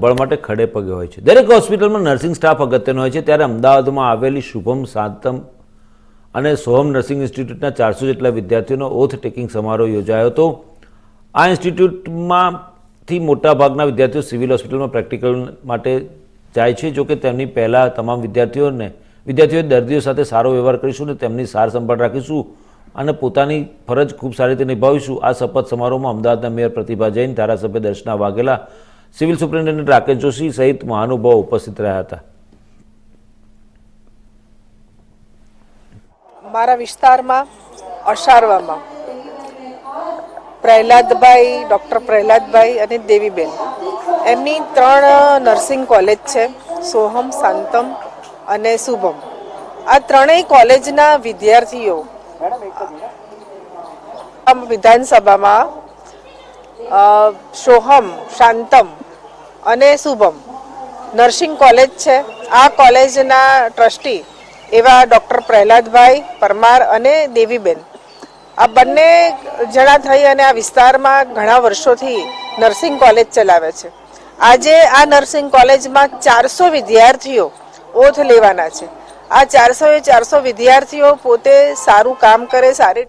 બળ માટે ખડે પગે હોય છે. દરેક હોસ્પિટલમાં નર્સિંગ સ્ટાફ અગત્યનો હોય છે. ત્યારે અમદાવાદમાં આવેલી શુભમ સાતમ અને સોહમ નર્સિંગ ઇન્સ્ટિટ્યૂટના ચારસો જેટલા વિદ્યાર્થીઓનો ઓથ ટેકિંગ સમારોહ યોજાયો હતો. આ ઇન્સ્ટિટ્યૂટમાંથી મોટાભાગના વિદ્યાર્થીઓ સિવિલ હોસ્પિટલમાં પ્રેક્ટિકલ માટે જાય છે. જોકે તેમની પહેલાં તમામ વિદ્યાર્થીઓને, વિદ્યાર્થીઓએ દર્દીઓ સાથે સારો વ્યવહાર કરીશું અને તેમની સાર સંભાળ રાખીશું અને પોતાની ફરજ ખૂબ સારી રીતે નિભાવીશું. આ શપથ સમારોહમાં અમદાવાદના મેયર પ્રતિભા જૈન, ધારાસભ્ય દર્શના વાઘેલા સિવિલ સુપ્રિન્ટેન્ડન્ટ રાકેશ જોશી સહિત મહાનુભાવો ઉપસ્થિત રહ્યા હતા. મારા વિસ્તારમાં અશારવામાં પ્રહલાદભાઈ, ડૉક્ટર પ્રહલાદભાઈ અને દેવીબેન. એમની ત્રણ નર્સિંગ કોલેજ છે, સોહમ શાંતમ અને શુભમ. આ ત્રણેય કોલેજના વિદ્યાર્થીઓ વિધાનસભામાં સોહમ શાંતમ અને શુભમ. નર્સિંગ કોલેજ છે. આ કોલેજના ટ્રસ્ટી એવા ડૉક્ટર પ્રહલાદભાઈ પરમાર અને દેવીબેન. આ બંને જણા થઈ અને આ વિસ્તારમાં ઘણા વર્ષોથી નર્સિંગ કોલેજ ચલાવે છે. આજે આ નર્સિંગ કોલેજમાં ચારસો વિદ્યાર્થીઓ ઓથ લેવાના છે. આ ચારસો એ ચારસો વિદ્યાર્થીઓ પોતે સારું કામ કરે, સારી